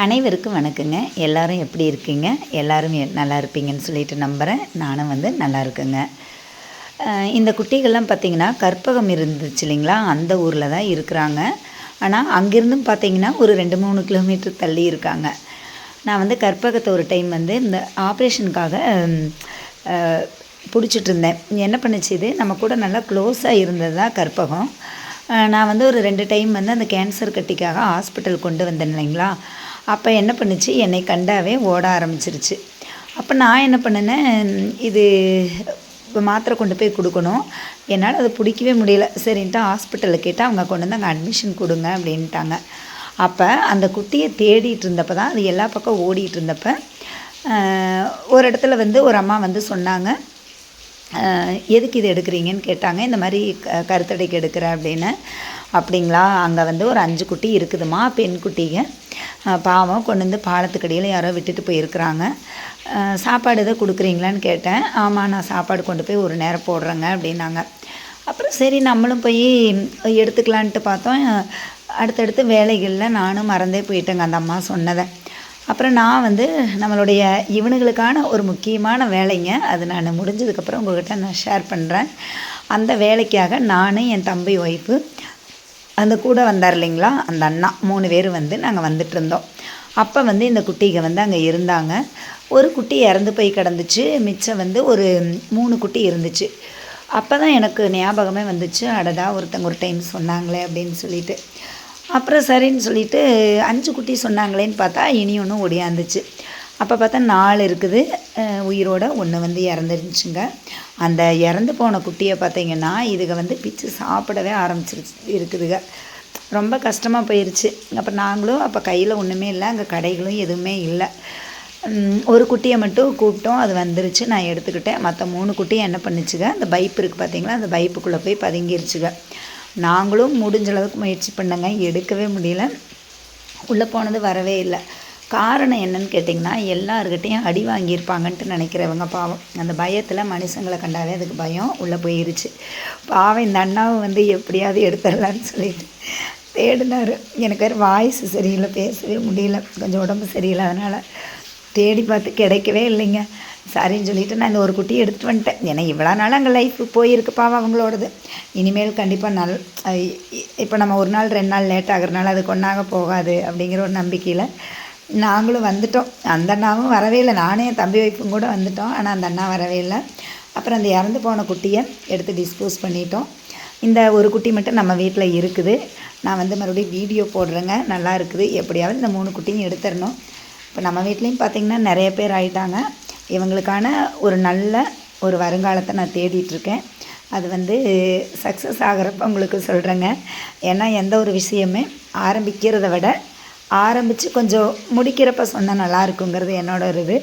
அனைவருக்கும் வணக்கங்க. எல்லாரும் எப்படி இருக்கீங்க? எல்லாரும் நல்லா இருப்பீங்கன்னு சொல்லிட்டு நம்புகிறேன் நானும் வந்து நல்லா இருக்குங்க. இந்த குட்டிகள்லாம் பார்த்தீங்கன்னா கற்பகம் இருந்துச்சு இல்லைங்களா? அந்த ஊரில் தான் இருக்கிறாங்க. ஆனால் அங்கேருந்தும் பார்த்தீங்கன்னா ஒரு ரெண்டு மூணு கிலோமீட்டர் தள்ளி இருக்காங்க. நான் வந்து கற்பகத்தை ஒரு டைம் வந்து இந்த ஆப்ரேஷனுக்காக பிடிச்சிட்டு இருந்தேன். என்ன பண்ணுச்சு இது? நம்ம கூட நல்லா க்ளோஸாக இருந்தது தான் கற்பகம். நான் வந்து ஒரு ரெண்டு டைம் வந்து அந்த கேன்சர் கட்டிக்காக ஹாஸ்பிட்டல் கொண்டு வந்தேன் இல்லைங்களா? அப்போ என்ன பண்ணுச்சு? என்னை கண்டாவே ஓட ஆரம்பிச்சிருச்சு. அப்போ நான் என்ன பண்ணினேன்? இது இப்போ மாத்திரை கொண்டு போய் கொடுக்கணும். என்னால் அதை பிடிக்கவே முடியல. சரின்ட்டு ஹாஸ்பிட்டலில் கேட்டால் அவங்க கொண்டு வந்து அங்கே அட்மிஷன் கொடுங்க அப்படின்ட்டாங்க. அப்போ அந்த குட்டியை தேடிட்டு இருந்தப்போ தான் அது எல்லா பக்கம் ஓடிட்டு இருந்தப்போ ஒரு இடத்துல வந்து ஒரு அம்மா வந்து சொன்னாங்க. எதுக்கு இது எடுக்கிறீங்கன்னு கேட்டாங்க. இந்த மாதிரி க கருத்தடைக்கு எடுக்கிறேன் அப்படின்னு. அப்படிங்களா? அங்கே வந்து ஒரு அஞ்சு குட்டி இருக்குதுமா? பெண் குட்டிங்க. பாவம் கொண்டு வந்து பாலத்துக்கடியில் யாரோ விட்டுட்டு போயிருக்கிறாங்க. சாப்பாடு எதை கொடுக்குறீங்களான்னு கேட்டேன். ஆமாம் நான் சாப்பாடு கொண்டு போய் ஒரு நேரம் போடுறேங்க அப்படின்னாங்க. அப்புறம் சரி நம்மளும் போய் எடுத்துக்கலான்ட்டு பார்த்தோம். அடுத்தடுத்து வேலைகளில் நானும் மறந்தே போயிட்டேங்க அந்த அம்மா சொன்னதை. அப்புறம் நான் வந்து நம்மளுடைய இவனுங்களுக்கான ஒரு முக்கியமான வேலைங்க. அது நான் முடிஞ்சதுக்கப்புறம் உங்கள்கிட்ட நான் ஷேர் பண்ணுறேன் அந்த வேலைக்காக நான் என் தம்பி ஒய்ஃபு அந்த கூட வந்தார் இல்லைங்களா? அந்த அண்ணா. மூணு பேர் வந்து நாங்கள் வந்துட்டு இருந்தோம். அப்போ வந்து இந்த குட்டிங்க வந்து அங்கே இருந்தாங்க. ஒரு குட்டி இறந்து போய் கிடந்துச்சு. மிச்சம் வந்து ஒரு மூணு குட்டி இருந்துச்சு. அப்போ தான் எனக்கு ஞாபகமே வந்துச்சு. அடடா ஒருத்தங்க ஒரு டைம் சொன்னாங்களே அப்படின்னு சொல்லிட்டு. அப்புறம் சரின்னு சொல்லிட்டு அஞ்சு குட்டி சொன்னாங்களேன்னு பார்த்தா இனி ஒன்றும் ஒடியாந்துச்சு அப்போ பார்த்தா நாலு இருக்குது. உயிரோட ஒன்று வந்து இறந்துருந்துச்சுங்க. அந்த இறந்து போன குட்டியை பார்த்தீங்கன்னா இதுக வந்து பிச்சு சாப்பிடவே ஆரம்பிச்சிருச்சு இருக்குதுங்க ரொம்ப கஷ்டமாக போயிடுச்சு அப்போ நாங்களும் அப்போ கையில் ஒன்றுமே இல்லை அங்கே கடைகளும் எதுவுமே இல்லை. ஒரு குட்டியை மட்டும் கூப்பிட்டோம் அது வந்துருச்சு. நான் எடுத்துக்கிட்டேன். மற்ற மூணு குட்டியை என்ன பண்ணுச்சுங்க அந்த பைப் இருக்குது பார்த்தீங்களா அந்த பைப்புக்குள்ளே போய் பதுங்கிருச்சுங்க நாங்களும் முடிஞ்ச அளவுக்கு முயற்சி பண்ணங்க. எடுக்கவே முடியல. உள்ளே போனது வரவே இல்லை. காரணம் என்னன்னு கேட்டிங்கன்னா எல்லாருக்கிட்டேயும் அடி வாங்கியிருப்பாங்கன்ட்டு நினைக்கிறவங்க பாவம். அந்த பயத்தில் மனுஷங்களை கண்டாவே அதுக்கு பயம். உள்ளே போயிருச்சு. பாவம் இந்த அண்ணாவை வந்து எப்படியாவது எடுத்துடலான்னு சொல்லிட்டு தேடினார். எனக்கு வேறு வாய்ஸ் சரியில்லை பேசவே முடியல. கொஞ்சம் உடம்பு சரியில்லை அதனால் தேடி பார்த்து கிடைக்கவே இல்லைங்க. சாரின்னு சொல்லிட்டு நான் இந்த ஒரு குட்டி எடுத்துட்டு வந்துட்டேன். ஏன்னா இவ்வளோ நாள் அங்கே லைஃப் போயிருக்குப்பா அவங்களோடது. இனிமேல் கண்டிப்பாக நல் இப்போ நம்ம ஒரு நாள் ரெண்டு நாள் லேட் ஆகிறனால அது கொண்டாக போகாது அப்படிங்கிற ஒரு நம்பிக்கையில் நாங்களும் வந்துட்டோம். அந்த அண்ணாவும் வரவே இல்லை. நானே என் தம்பி வைப்பும் கூட வந்துட்டோம். ஆனால் அந்த அண்ணா வரவே இல்லை. அப்புறம் அந்த இறந்து போன குட்டியை எடுத்து டிஸ்போஸ் பண்ணிட்டோம். இந்த ஒரு குட்டி மட்டும் நம்ம வீட்டில் இருக்குது. நான் வந்து மறுபடியும் வீடியோ போடுறேங்க. நல்லா இருக்குது. எப்படியாவது இந்த மூணு குட்டியும் எடுத்துடணும். இப்போ நம்ம வீட்லேயும் பார்த்திங்கன்னா நிறைய பேர் ஆயிட்டாங்க. இவங்களுக்கான ஒரு நல்ல ஒரு வருங்காலத்தை நான் தேடிட்டுருக்கேன். அது வந்து சக்ஸஸ் ஆகிறப்ப உங்களுக்கு சொல்கிறேங்க ஏன்னா எந்த ஒரு விஷயமே ஆரம்பிக்கிறத விட ஆரம்பித்து கொஞ்சம் முடிக்கிறப்ப சொன்னால் நல்லா இருக்குங்கிறது என்னோட ஒரு இது.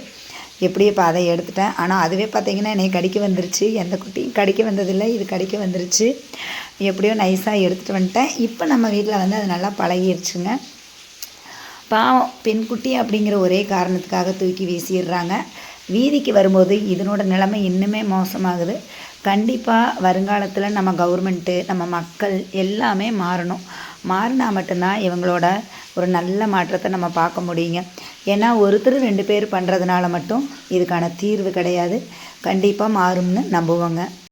எப்படியோ பாதை எடுத்துட்டேன். ஆனால் அதுவே பார்த்திங்கன்னா என்னை கடிக்க வந்துருச்சு. எந்த குட்டியும் கடிக்க வந்ததில்லை. இது கடிக்க வந்துருச்சு. எப்படியோ நைஸாக எடுத்துகிட்டு வந்துட்டேன். இப்போ நம்ம வீட்டில் வந்து அது நல்லா பழகிருச்சுங்க. பாவம் பெண்குட்டி அப்படிங்கிற ஒரே காரணத்துக்காக தூக்கி வீசிடுறாங்க. வீதிக்கு வரும்போது இதனோட நிலைமை இன்னுமே மோசமாகுது. கண்டிப்பாக வருங்காலத்தில் நம்ம கவர்மெண்ட்டு நம்ம மக்கள் எல்லாமே மாறணும். மாறினா மட்டும்தான் இவங்களோட ஒரு நல்ல மாற்றத்தை நம்ம பார்க்க முடியுங்க. ஏன்னா ஒருத்தர் ரெண்டு பேர் பண்ணுறதுனால மட்டும் இதுக்கான தீர்வு கிடையாது. கண்டிப்பாக மாறும்னு நம்புவோங்க.